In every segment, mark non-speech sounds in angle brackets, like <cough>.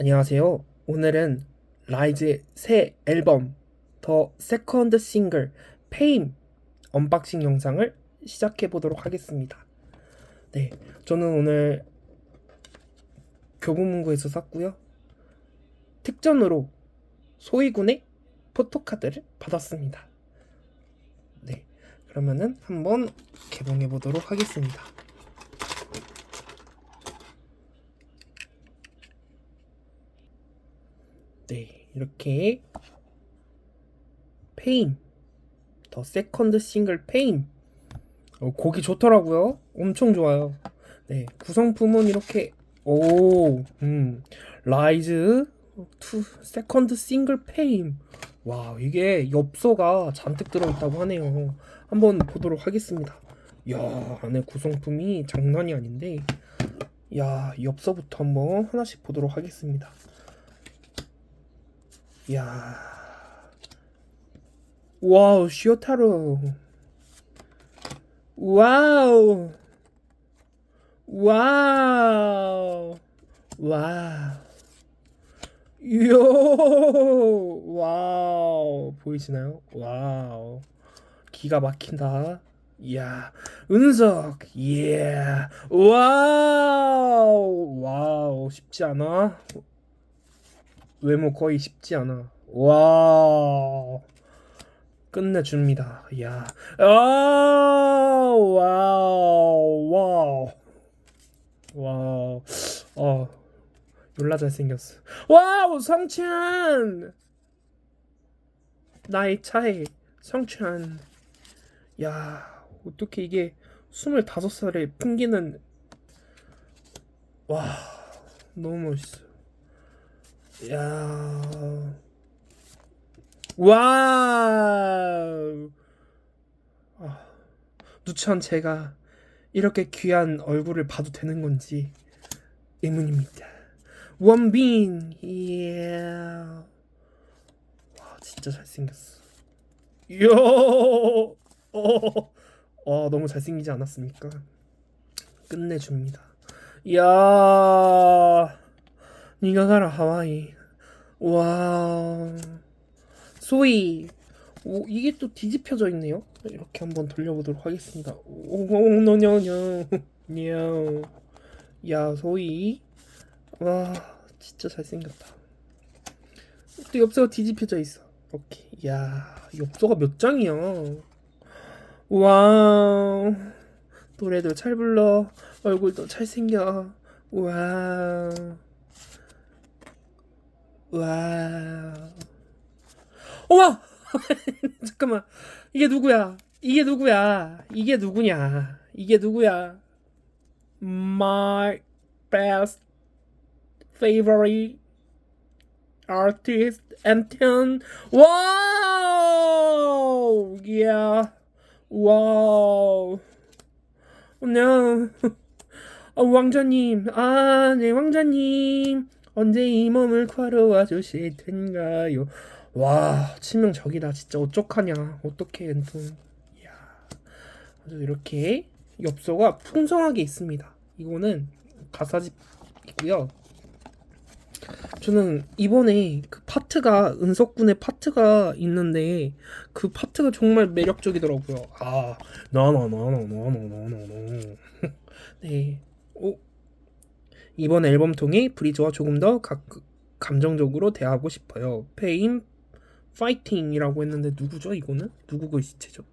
안녕하세요. 오늘은 라이즈의 새 앨범 더 세컨드 싱글 페임 언박싱 영상을 시작해 보도록 하겠습니다. 네, 저는 오늘 교보문고에서 샀고요. 특전으로 소희군의 포토카드를 받았습니다. 네, 그러면은 한번 개봉해 보도록 하겠습니다. 네, 이렇게 페인 더 세컨드 싱글 페인 어, 곡이 좋더라고요. 엄청 좋아요. 네, 구성품은 이렇게 오, 음, 라이즈 투 세컨드 싱글 페인 와, 이게 엽서가 잔뜩 들어있다고 하네요. 한번 보도록 하겠습니다. 야, 안에 구성품이 장난이 아닌데, 야, 엽서부터 한번 하나씩 보도록 하겠습니다. 야. 와우 쇼타로. 와우. 와우. 와우. 요. 와우. 보이시나요? 와우. 기가 막힌다. 이야. 은석. 이야 와우. 와우. 쉽지 않아 외모 거의 쉽지 않아. 와. 끝내줍니다. 야. 아, 와우. 와우. 와우. 어. 놀라 잘생겼어. 와우, 성찬! 나의 차에 성찬. 야, 어떻게 이게 25살에 풍기는 와, 너무 멋있어. 야. 와우. 아, 누천 제가 이렇게 귀한 얼굴을 봐도 되는 건지 의문입니다. 원빈, 예. 와, 진짜 잘생겼어. 요, 어, 어, 너무 잘생기지 않았습니까? 끝내줍니다. 야. 니가 가라 하와이. 와 소이. 오 이게 또 뒤집혀져 있네요. 이렇게 한번 돌려보도록 하겠습니다. 오노녀녀 <laughs> 야 소이. 와 진짜 잘생겼다. 또 엽서가 뒤집혀져 있어. 오케이. 야 엽서가 몇 장이야? 와 노래도 잘 불러. 얼굴도 잘생겨. 와 와. 어머! <laughs> 잠깐만. 이게 누구야? 이게 누구야? 이게 누구냐? 이게 누구야? My best favorite artist Anton. 와우! Yeah. 와우. No. 어, <laughs> 왕자님. 아, 네, 왕자님. 언제 이 몸을 구하러 와주실 텐가요? 와 치명적이다. 진짜 어떡하냐. 어떡해 엔톤. 이야. 아주 이렇게 엽서가 풍성하게 있습니다. 이거는 가사집이고요. 저는 이번에 그 파트가 은석군의 파트가 있는데 그 파트가 정말 매력적이더라고요. 아 나나나나나나나나. <laughs> 네. 오, 이번 앨범 통해 브리즈와 조금 더 가, 감정적으로 대하고 싶어요. 페인 파이팅이라고 했는데 누구죠 이거는? 누구 글씨체죠?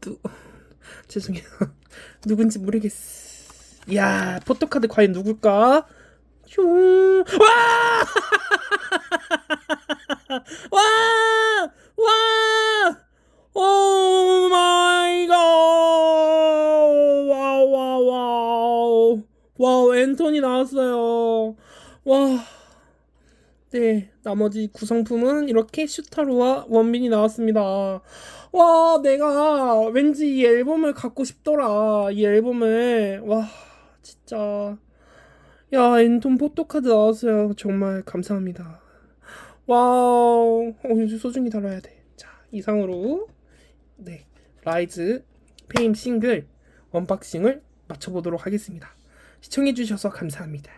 누 <laughs> 죄송해요. <laughs> 누군지 모르겠어. 야 포토카드 과연 누굴까? 슝 와! <laughs> 와! 와! 오 앤토니 나왔어요. 와. 네, 나머지 구성품은 이렇게 슈타로와 원빈이 나왔습니다. 와, 내가 왠지 이 앨범을 갖고 싶더라. 이 앨범을. 와, 진짜. 야, 앤톤 포토카드 나왔어요. 정말 감사합니다. 와우. 어, 소중히 다뤄야 돼. 자, 이상으로 네, 라이즈 페임 싱글 언박싱을 마쳐보도록 하겠습니다. 시청해주셔서 감사합니다.